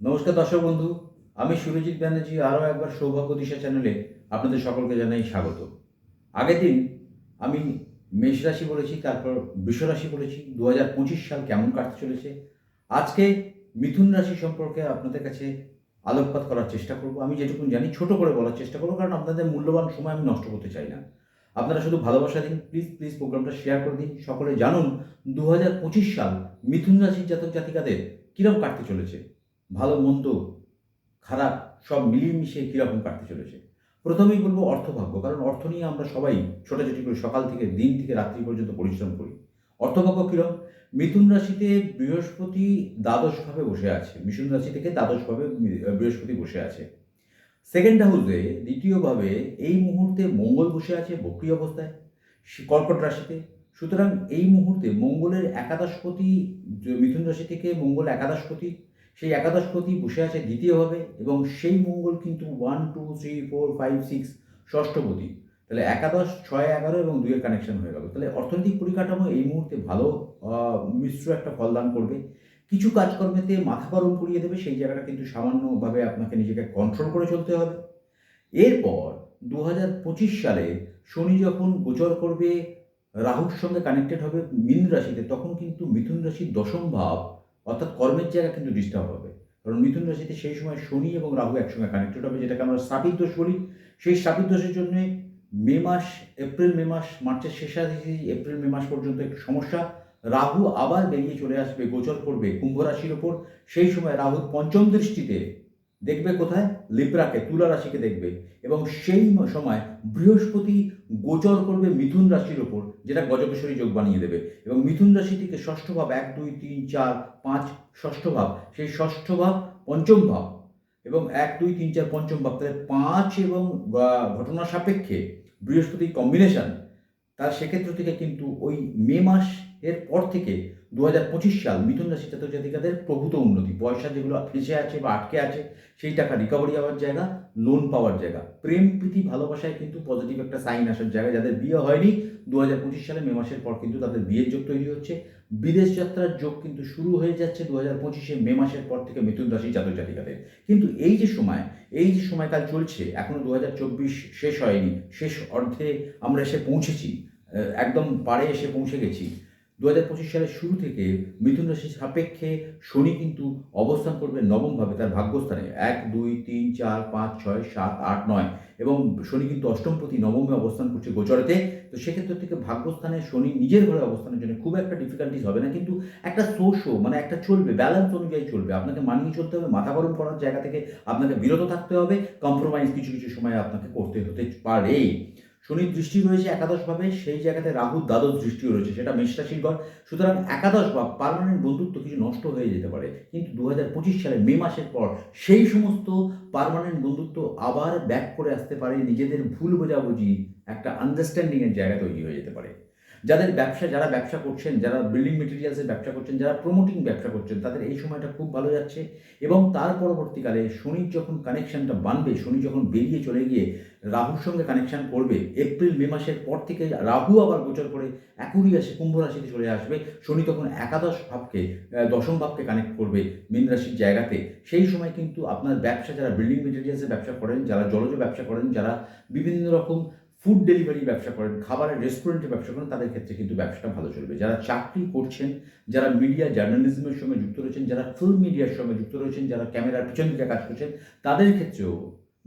নমস্কার দর্শক বন্ধু, আমি সুরজিৎ ব্যানার্জি, আরও একবার সৌভাগ্য দিশা চ্যানেলে আপনাদের সকলকে জানাই স্বাগত। আগের দিন আমি মেষ রাশি বলেছি, তারপর রাশি বলেছি দু হাজার পঁচিশ সাল কেমন কাটতে চলেছে, আজকে মিথুন রাশি সম্পর্কে আপনাদের কাছে আলোকপাত করার চেষ্টা করব। আমি যেটুকু জানি, ছোট করে বলার চেষ্টা করব, কারণ আপনাদের মূল্যবান সময় আমি নষ্ট করতে চাই না। আপনারা শুধু ভালোবাসা দিন প্লিজ প্লিজ প্রোগ্রামটা শেয়ার করে দিন। সকলে জানুন দু হাজার পঁচিশ সাল মিথুন রাশির জাতক জাতিকাদের কীরকম কাটতে চলেছে। ভালো, মন্দ, খারাপ সব মিলিয়ে মিশিয়ে কীরকম কাটতে চলেছে? প্রথমেই বলব অর্থভাগ্য, কারণ অর্থ নিয়ে আমরা সবাই ছোটাছুটি করি সকাল থেকে দিন থেকে রাত্রি পর্যন্ত পরিশ্রম করি। অর্থভাগ্য কীরকম? মিথুন রাশিতে বৃহস্পতি দ্বাদশভাবে বসে আছে। মিথুন রাশি থেকে দ্বাদশভাবে বৃহস্পতি বসে আছে। সেকেন্ড হাউসে দ্বিতীয়ভাবে এই মুহূর্তে মঙ্গল বসে আছে বক্রি অবস্থায় কর্কট রাশিতে। সুতরাং এই মুহূর্তে মঙ্গলের একাদশপতি মিথুন রাশি থেকে মঙ্গল একাদশপতি সেই একাদশ একাদশপতি বসে আছে, দ্বিতীয় দ্বিতীয়ভাবে এবং সেই মঙ্গল কিন্তু one two three four five six ষষ্ঠপতি তাহলে একাদশ, ছয়, এগারো এবং দুইয়ের কানেকশন হয়ে গেল। তাহলে অর্থনৈতিক পরিকাঠামো এই মুহূর্তে ভালো মিশ্র একটা ফলদান করবে। কিছু কাজকর্মেতে মাথা গরম করিয়ে দেবে, সেই জায়গাটা কিন্তু সামান্যভাবে আপনাকে নিজেকে কন্ট্রোল করে চলতে হবে। এরপর দু হাজার পঁচিশ সালে শনি যখন গোচর করবে, রাহুর সঙ্গে কানেক্টেড হবে, মীন রাশিতে, তখন কিন্তু মিথুন রাশির দশম ভাব অর্থাৎ কর্মের জায়গা কিন্তু ডিস্টার্ব হবে। কারণ মিথুন রাশিতে সেই সময় শনি এবং রাহু একসঙ্গে কানেক্টেড হবে, যেটাকে আমরা স্থাপিত দোষ বলি। সেই স্থাপিত দোষের জন্য মে মাস, এপ্রিল, মে মাস, মার্চের শেষাশেষি, এপ্রিল, মে মাস পর্যন্ত একটু সমস্যা। রাহু আবার বেরিয়ে চলে আসবে, গোচর করবে, কুম্ভ রাশির ওপর। সেই সময় রাহুর পঞ্চম দৃষ্টিতে দেখবে কোথায়? লিব্রাকে তুলা রাশিকে দেখবে। এবং সেই সময় বৃহস্পতি গোচর করবে মিথুন রাশির ওপর, যেটা গজকেশ্বরী যোগ বানিয়ে দেবে। এবং মিথুন রাশি থেকে ষষ্ঠ ভাব, এক, দুই, তিন, চার, পাঁচ, ষষ্ঠ ভাব, সেই ষষ্ঠ ভাব পঞ্চম ভাব। এবং এক, দুই, তিন, চার, পঞ্চম ভাব, তাহলে পাঁচ এবং ঘটনা সাপেক্ষে বৃহস্পতি কম্বিনেশন তার সেক্ষেত্র থেকে কিন্তু ওই মে মাস এর পর থেকে দু হাজার পঁচিশ সাল মিথুন রাশি জাতক জাতিকাদের প্রভূত উন্নতি। পয়সা যেগুলো ফেঁসে আছে বা আটকে আছে, সেই টাকা রিকভারি হওয়ার জায়গা। লোন পাওয়ার জায়গা। প্রেম, প্রীতি, ভালোবাসায় কিন্তু পজিটিভ একটা সাইন আসার জায়গা। যাদের বিয়ে হয়নি দু হাজার পঁচিশ সালে মে মাসের পর কিন্তু তাদের বিয়ের যোগ তৈরি হচ্ছে। বিদেশ যাত্রার যোগ কিন্তু শুরু হয়ে যাচ্ছে দু হাজার পঁচিশে মে মাসের পর থেকে মিথুন রাশি জাতক জাতিকাদের। কিন্তু এই যে সময়, এই যে সময়কাল চলছে, এখনও দু হাজার চব্বিশ শেষ হয়নি, শেষ অর্ধে আমরা এসে পৌঁছেছি একদম পাড়ে এসে পৌঁছে গেছি। দু হাজার পঁচিশ সালের শুরু থেকে মিথুন রাশির সাপেক্ষে শনি কিন্তু অবস্থান করবে নবমভাবে, তার ভাগ্যস্থানে। এক, দুই, তিন, চার, পাঁচ, ছয়, সাত, আট, নয়। এবং শনি কিন্তু অষ্টমপতি, নবমে অবস্থান করছে গোচরেতে। তো সেক্ষেত্র থেকে ভাগ্যস্থানে শনি নিজের ঘরে অবস্থানের জন্য খুব একটা ডিফিকাল্টিস হবে না। কিন্তু একটা সোর্সও মানে একটা চলবে ব্যালেন্স অনুযায়ী চলবে। আপনাকে মানিয়ে চলতে হবে, মাথা গরম করার জায়গা থেকে আপনাকে বিরত থাকতে হবে কম্প্রোমাইজ কিছু কিছু সময় আপনাকে করতে হতে পারে। শনির দৃষ্টি রয়েছে একাদশভাবে সেই জায়গাতে রাহু দ্বাদশ দৃষ্টিও রয়েছে, সেটা মেষ রাশির ঘর সুতরাং একাদশ ভাব পারমানেন্ট বন্ধুত্ব কিছু নষ্ট হয়ে যেতে পারে। কিন্তু দু হাজার পঁচিশ সালে মে মাসের পর সেই সমস্ত পার্মানেন্ট বন্ধুত্ব আবার ব্যাক করে আসতে পারে, নিজেদের ভুল বোঝাবুঝি একটা আন্ডারস্ট্যান্ডিংয়ের জায়গা তৈরি হয়ে যেতে পারে। যাদের ব্যবসা, যারা ব্যবসা করছেন, যারা বিল্ডিং মেটেরিয়ালসের ব্যবসা করছেন, যারা প্রমোটিং ব্যবসা করছেন, তাদের এই সময়টা খুব ভালো যাচ্ছে। এবং তার পরবর্তীকালে শনির যখন কানেকশনটা বানবে, শনি যখন বেরিয়ে চলে গিয়ে রাহুর সঙ্গে কানেকশন করবে এপ্রিল মে মাসের পর থেকে রাহু আবার গোচর করে একুরি আসে কুম্ভ রাশিতে চলে আসবে। শনি তখন একাদশ ভাবকে দশম ভাবকে কানেক্ট করবে মীন রাশির জায়গাতে। সেই সময় কিন্তু আপনার ব্যবসা, যারা বিল্ডিং মেটেরিয়ালসের ব্যবসা করেন, যারা জলজ ব্যবসা করেন, যারা বিভিন্ন রকম ফুড ডেলিভারি ব্যবসা করেন, খাবারের রেস্টুরেন্টে ব্যবসা করেন, তাদের ক্ষেত্রে কিন্তু ব্যবসাটা ভালো চলবে। যারা চাকরি করছেন, যারা মিডিয়া জার্নালিজমের সঙ্গে যুক্ত রয়েছেন, যারা ফিল্ম মিডিয়ার সঙ্গে যুক্ত রয়েছেন, যারা ক্যামেরার পিছন দিকে কাজ করছেন, তাদের ক্ষেত্রেও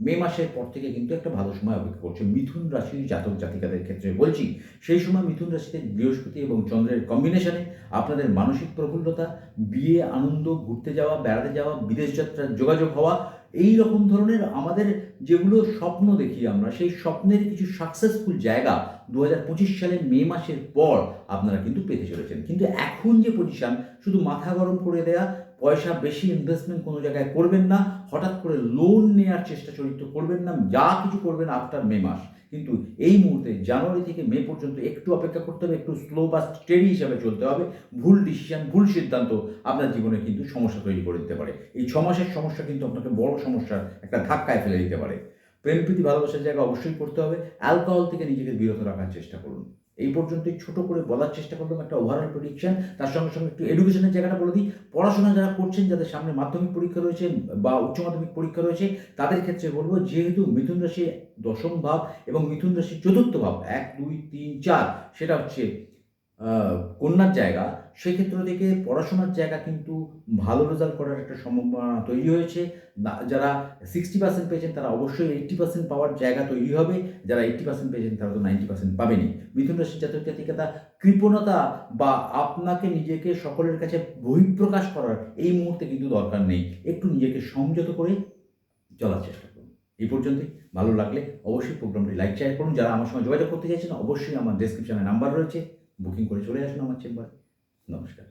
মে মাসের পর থেকে কিন্তু একটা ভালো সময় অপেক্ষা করছে। মিথুন রাশির জাতক জাতিকাদের ক্ষেত্রে বলছি, সেই সময় মিথুন রাশিতে বৃহস্পতি এবং চন্দ্রের কম্বিনেশনে আপনাদের মানসিক প্রফুল্লতা, বিয়ে, আনন্দ, ঘুরতে যাওয়া, বেড়াতে যাওয়া, বিদেশ যাত্রার যোগাযোগ হওয়া এই রকম ধরনের আমাদের যেগুলো স্বপ্ন দেখি আমরা, সেই স্বপ্নের কিছু সাকসেসফুল জায়গা দু হাজার পঁচিশ সালের মে মাসের পর আপনারা কিন্তু পেতে চলেছেন। কিন্তু এখন যে পজিশন শুধু মাথা গরম করে দেয়া, পয়সা বেশি ইনভেস্টমেন্ট কোনো জায়গায় করবেন না, হঠাৎ করে লোন নেওয়ার চেষ্টা চরিত্র করবেন না, যা কিছু করবেন আফটার মে মাস। কিন্তু এই মুহূর্তে জানুয়ারি থেকে মে পর্যন্ত একটু অপেক্ষা করতে হবে, একটু স্লো বা স্টেডি হিসাবে চলতে হবে। ভুল ডিসিশন ভুল সিদ্ধান্ত আপনার জীবনে কিন্তু সমস্যা তৈরি করে দিতে পারে। এই ছ মাসের সমস্যা কিন্তু আপনাকে বড় সমস্যার একটা ধাক্কায় ফেলে দিতে পারে। প্রেম, প্রীতি, ভালোবাসার জায়গা অবশ্যই করতে হবে। অ্যালকোহল থেকে নিজেকে বিরত রাখার চেষ্টা করুন। এই পর্যন্তই ছোট করে বলার চেষ্টা করলাম, একটা ওভারঅল প্রেডিকশন তার সঙ্গে সঙ্গে একটু এডুকেশনের জায়গাটা বলে দিই। পড়াশোনা যারা করছেন, যাদের সামনে মাধ্যমিক পরীক্ষা রয়েছে বা উচ্চ মাধ্যমিক পরীক্ষা রয়েছে, তাদের ক্ষেত্রে বলব যেহেতু মিথুন রাশি দশম ভাব এবং মিথুন রাশি চতুর্থ ভাব, এক, দুই, তিন, চার, সেটা হচ্ছে কন্যার জায়গা সেক্ষেত্র থেকে পড়াশোনার জায়গা কিন্তু ভালো রেজাল্ট করার একটা সম্ভাবনা তৈরি হয়েছে। যারা সিক্সটি পার্সেন্ট পেয়েছেন তারা অবশ্যই এইট্টি পার্সেন্ট পাওয়ার জায়গা তৈরি হবে। যারা এইট্টি পার্সেন্ট পেয়েছেন তারা তো নাইনটি পার্সেন্ট পাবেনি মিথুন রাশির জাতক জাতিকাতা, কৃপণতা বা আপনাকে নিজেকে সকলের কাছে বহিঃপ্রকাশ করার এই মুহূর্তে কিন্তু দরকার নেই। একটু নিজেকে সংযত করে চলার চেষ্টা করুন। এই পর্যন্তই। ভালো লাগলে অবশ্যই প্রোগ্রামটি লাইক শেয়ার করুন। যারা আমার সঙ্গে যোগাযোগ করতে চাইছেন, অবশ্যই আমার ডেসক্রিপশনে নাম্বার রয়েছে। বুকিং করে চলে আসুন আমার চেম্বারে নমস্কার।